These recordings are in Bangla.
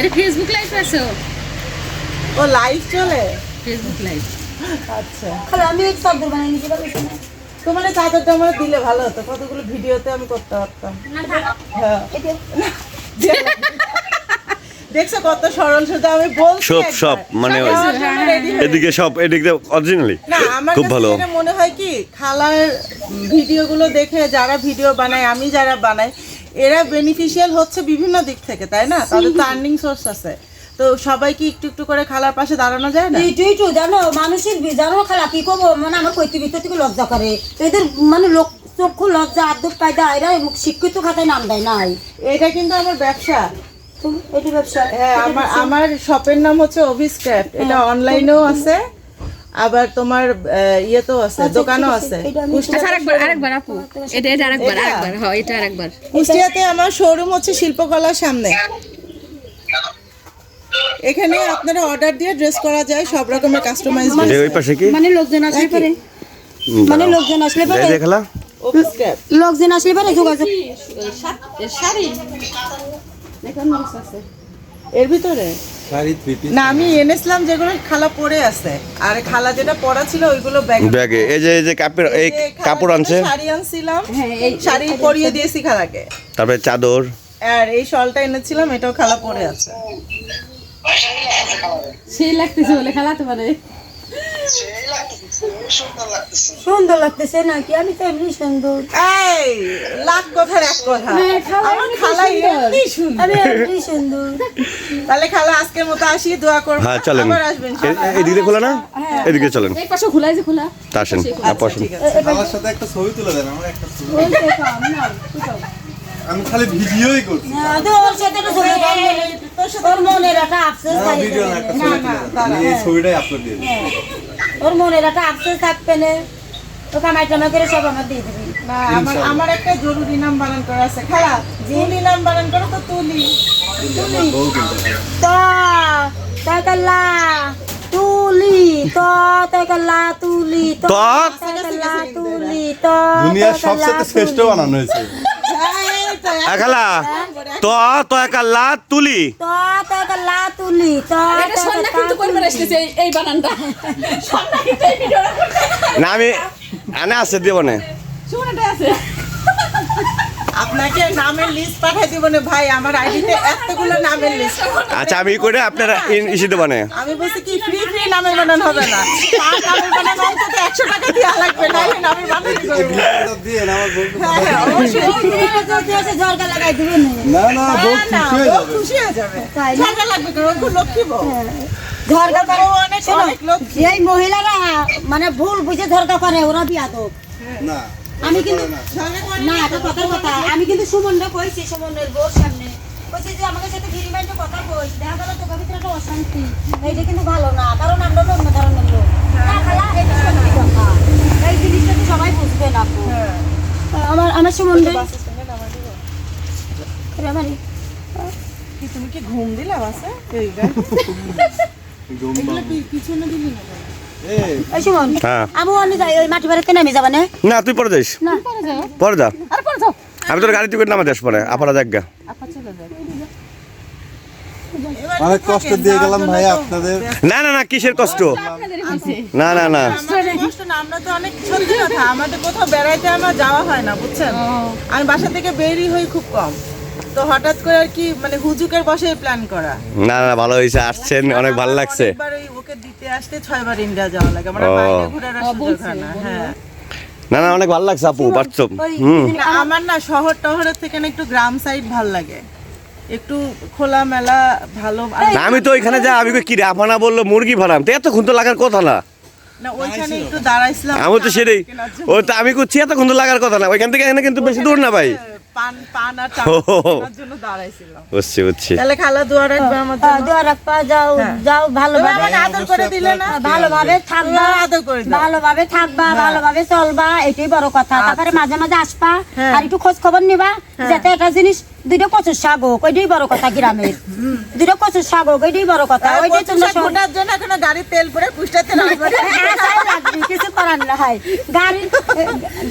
এটা ফেসবুক লাইভ আছে ও। লাইভ চলে? ফেসবুক লাইভ আচ্ছা। আমি এক চাদর বানিয়ে নিতে পারব তোমার চাদরটা আমার দিলে ভালো হতো কতগুলো ভিডিওতে আমি করতে পারতাম। হ্যাঁ। দেখছ কত সরল সোজা আমি বলছি সব, সব, মানে ready হয়ে। এদিকে সব এদিকে অরিজিনালি খুব ভালো। মনে হয় কি খালার ভিডিওগুলো দেখে যারা ভিডিও বানায় আমি যারা বানাই এরা বেনিফিশিয়াল হচ্ছে বিভিন্ন দিক থেকে তাই না? তাদের তো আর্নিং সোর্স আছে। তো সবাই কি একটু একটু করে খালার পাশে দাঁড়ানো যায় না? এইটু এইটু জানো মানুষের জানো খালা কি করব? মানে আমার ভিতর থেকে লজ্জা করে। এদের মানে লোক চক্ষু লজ্জা আদব কায়দা এরা মুখ শিক্ষিত খাতায় নাম দেয় নাই। এটা কিন্তু আমার ব্যবসা। তো এটি ব্যবসা। হ্যাঁ আমার আমার শপের নাম হচ্ছে অভিস ক্রাফট এটা অনলাইনেও আছে। আবার তোমার আহ, তো আছে আচ্ছা, দোকানও আছে এটা আমি- কুষ্টিয়া- আরেকবার আরেকবার আপু এটা এটা আরেকবার আরেকবার হ্যাঁ এটা আরেকবার। কুষ্টিয়াতে আমার শোরুম হচ্ছে শিল্পকলার সামনে। এখানে আপনারা অর্ডার দিয়ে ড্রেস করা যায় সব রকমের কাস্টমাইজ যে ওই পাশে কি? মানে লোকজন আসলে পারে। মানে লোকজন আসলে পারে এই যে খেলা অফিস ক্রাফট লোকজন আসলে পারে যোগাযোগ শাড়ি? এর ভিতরে? না আমি এনেছিলাম যেগুলো খালা পরে আছে। আর খালা যেটা পরা ছিল ওইগুলো ব্যাগ ব্যাগে। এই যে এই যে কাপড় এই কাপড় আনছে শাড়ি আনছিলাম। এই শাড়ি পরিয়ে দিয়েছি। খালাকে। তারপরে চাদর। আর এই শলটা এনেছিলাম এটাও খালা পরে আছে। সেই লাগতেছে বলে খেলাতে পারে সুন্দর লাগতেছে। নাকি? আমি তো এমনি সুন্দর। এই লাখ কথার এক কথা। আমার খালা এমনি সুন্দর। আমি এমনি সুন্দর। তাহলে খালা আজকের মতো আসি দোয়া করব। হ্যাঁ চলেন। আবার আসবেন এদিকে খোলা না? এদিকে চলেন। এই পাশে খোলা যে খোলা। তা আসেন আপু আসেন। আমার সাথে একটা ছবি তুলে দেন আমার একটা ছবি। আমি খালি ভিডিওই করছি। হ্যাঁ, তো ওর সাথে একটা ছবি উঠান। ওর মনের একটা আফসোস না ভিডিও না একটা ছবি তুলে এই ছবিটাই আপলোড দিয়ে দিই ওর মনের একটা আফসোস থাকবে না। তো কামাই টামাই করে সব আমার দিয়ে দিবি। আমার আমার একটা জরুরি নাম বানান করা আছে। খালা তুলি নাম বানান করো তো তুলি। তুলি। ত তাকাল্লা তুলি। ত ত? তাকাল্লা তুলি। ত দুনিয়ার তাকাল্লা সবচেয়ে শ্রেষ্ঠ বানানো হয়েছে। এই তো, ত তো তো একা লাত তুলি ত তুলি এটা সন্ধ্যা কিন্তু পরিবার আসছে এই- এই বানানটা? সন্ধ্যা কিন্তু এই ভিডিওটা করতে না আমি আনে আছে দেব না। সুমনাটা আছে। আপনাকে নামের লিস্ট পাঠাই দিব না ভাই আমার আইডিতে এতগুলো নামের লিস্ট আচ্ছা আমি করে আপনারা না। আমি বলছি কি ফ্রি ফ্রি নামের বানান হবে না। তার নামের বানান অন্তত একশো টাকা দেওয়া লাগবে না করব। ভিডিওটা দিয়ে না, আমার হ্যাঁ, হ্যাঁ, অবশ্যই। ঝরকা লাগাই দিবে না। না বউ খুশি হয়ে যাবে। খুশি হয়ে যাবে। তাই না? টাকা লাগবে? ও লক্ষ্মী বউ। ঝরকা করে অনেক অনেক লক্ষ্মী। এই মহিলারা মানে ভুল বুঝে ঝরকা করে ওরা বিয়াদব। না। আমি কিন্তু না এটা কথার কথা। আমি কিন্তু সুমনটা কইছি সুমনের বোর সামনে। কইছি যে আমাকে সাথে ফ্রি মাইন্ডে কথা কইস। দেখা গেল তোকে ভিতরে একটা অশান্তি। এইটা কিন্তু ভালো না। কারণ আমরা অন্য ধরনের লোক। না খালা এটা সত্যি কথা। এই জিনিসটা তো সবাই বুঝবে না। আমার আমার। আমারই কি তুমি কি ঘুম দিলা বাসে? এই গায়ে? এগুলো পিছনে দিলি না? এই হ্যাঁ। আমি যাই ওই মাটি বাড়িতে নামি যাবা না? না তুই পরে যাইস। না। পরে যা। আর পরে যাও। আমি তোর গাড়ি টিকিট নামা দেশ পরে আপারা দেখ গা। আপা চলে যাবে। এবার অনেক কষ্ট দিয়ে গেলাম ভাই আপনাদের। না না না কিসের কষ্ট? না না না। না, আমরা তো অনেক সত্যি কথা। আমাদের কোথাও বেড়াইতে আমার যাওয়া হয় না বুঝছেন? আমি বাসা থেকে বেরি হই খুব কম। তো হঠাৎ করে আর কি মানে হুজুকের বসে প্ল্যান করা। না না ভালো হয়েছে আসছেন অনেক ভালো লাগছে। একবার ওই ওকে দিতে আসতে ছয়বার ইন্ডিয়া যাওয়া লাগে আমরা বাইরে ঘোরার আর সুযোগ হয় না হ্যাঁ। না না অনেক ভালো লাগছে আপু না, আমার না শহর টহরের থেকে না একটু গ্রাম সাইড ভালো লাগে। একটু খোলা মেলা ভালো আর- আমি তো ওইখানে যা আমি কি রে আফানা বলল মুরগি ফারাম তো এতক্ষণ তো লাগার কথা না। না ওইখানে একটু দাঁড়াইছিলাম আমি তো সেটাই ও তো আমি করছি এতক্ষণ তো লাগার কথা না। ওইখান থেকে এখানে কিন্তু বেশি দূর না ভাই। পান পান আর জন্য দাঁড়াইছিলাম। বুঝছি বুঝছি। তাহলে খালা দোয়া রাখবে আমার জন্য? দোয়া রাখবা যাও যাও তবে ভালোভাবে আমাকে আদর করে দিলে না? ভালোভাবে থাকবা আদর করে দাও। ভালোভাবে থাকবা ভালোভাবে চলবা এটাই বড় কথা। তারপরে মাঝে মাঝে আসবা হ্যাঁ। আর একটু খোঁজ খবর নিবা যাতে একটা জিনিস দুইটা কচুর শাক হোক ওইটাই বড় কথা গ্রামের। দুইটা কচুর শাক হোক ওইটাই বড় কথা ওইটাই তোমরা জন্য এখনও গাড়ির তেল পরে পুষ্টাতে লাগবে লাগবে, কিছু নাই গাড়ি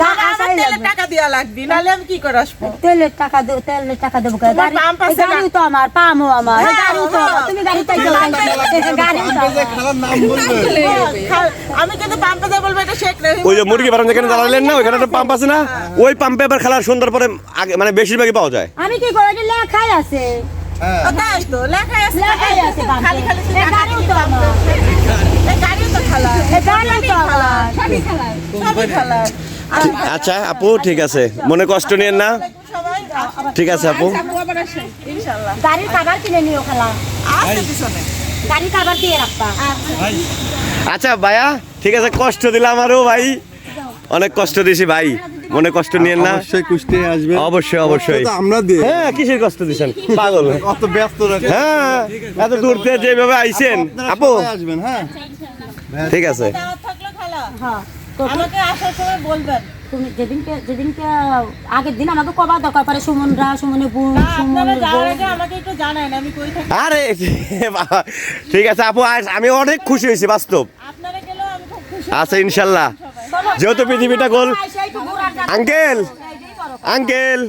গা- আশাই তেলের লাগবে। টাকা দেওয়া লাগবে নাহলে আমি কি করে আসব? তেলের টাকা দেবো তেলের টাকা দেবো গাড়ি পাম্প আছে না? গাড়িও তো আমার পামও আমার। হ্যাঁ, তো তুমি গাড়ি চাইছো গাড়ি তো আমার। খালার নাম বলবে। খাল- আমি কিন্তু পাম্পে দিয়ে বলব এটা শেখ ওই যে মুরগি ফার্ম যেখানে জ্বালালেন না ওইখানে একটা পাম্প আছে না? ওই পাম্পে আবার খেলার সুন্দর পরে আগে মানে বেশিরভাগই পাওয়া যায়। আমি কি করে? লেখাই আছে। ও লেখাই আছে লেখাই আছে খালি খালি গাড়িও তো আমার। গাড়িও তো খালা। গাড়িও তো আমার। সবই খেলায় সবই খালা। আচ্ছা আপু ঠিক আছে। মনে কষ্ট নিয়েন না। ঠিক আছে আপু। গাড়ির কিনে নিও খেলা। গাড়ির দিয়ে রাখবা। আচ্ছা। ভাইয়া ঠিক আছে কষ্ট দিলাম আমারও ভাই। অনেক কষ্ট দিছি ভাই। মনে কষ্ট নিয়েন না? অবশ্যই কুষ্টিয়ে আসবে। অবশ্যই অবশ্যই। তো আমরা দিয়ে হ্যাঁ কিসের কষ্ট দিছেন? পাগল। অত ব্যস্ত রাখে হ্যাঁ এত দূর থেকে যেভাবে আইছেন। আপু আসবেন হ্যাঁ। ঠিক আছে। দাওয়াত থাকল খালা হ্যাঁ আমাকে আসার সময় বলবেন। তুমি যেদিনকে যেদিনকে আগের দিন আমাকে কবার দরকার পড়ে সুমনরা সুমনের বোন না, আপনারা সুমনের যাওয়ার বোন আগে আমাকে একটু জানান আমি কই থাকি? আরে বাবা, ঠিক আছে আপু আমি অনেক খুশি হয়েছি বাস্তব। আপনারা গেলেও আমি খুব খুশি আচ্ছা ইনশাল্লাহ। যেহেতু পৃথিবীটা গোল আঙ্কেল। আঙ্কেল।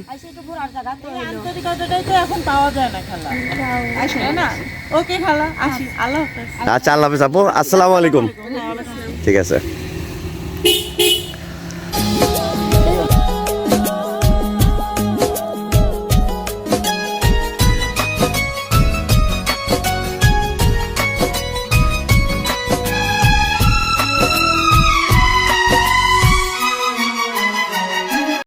খালা আল্লাহ হাফেজ। আচ্ছা আল্লাহ হাফিজ আপু। আসসালামু আলাইকুম। ঠিক আছে।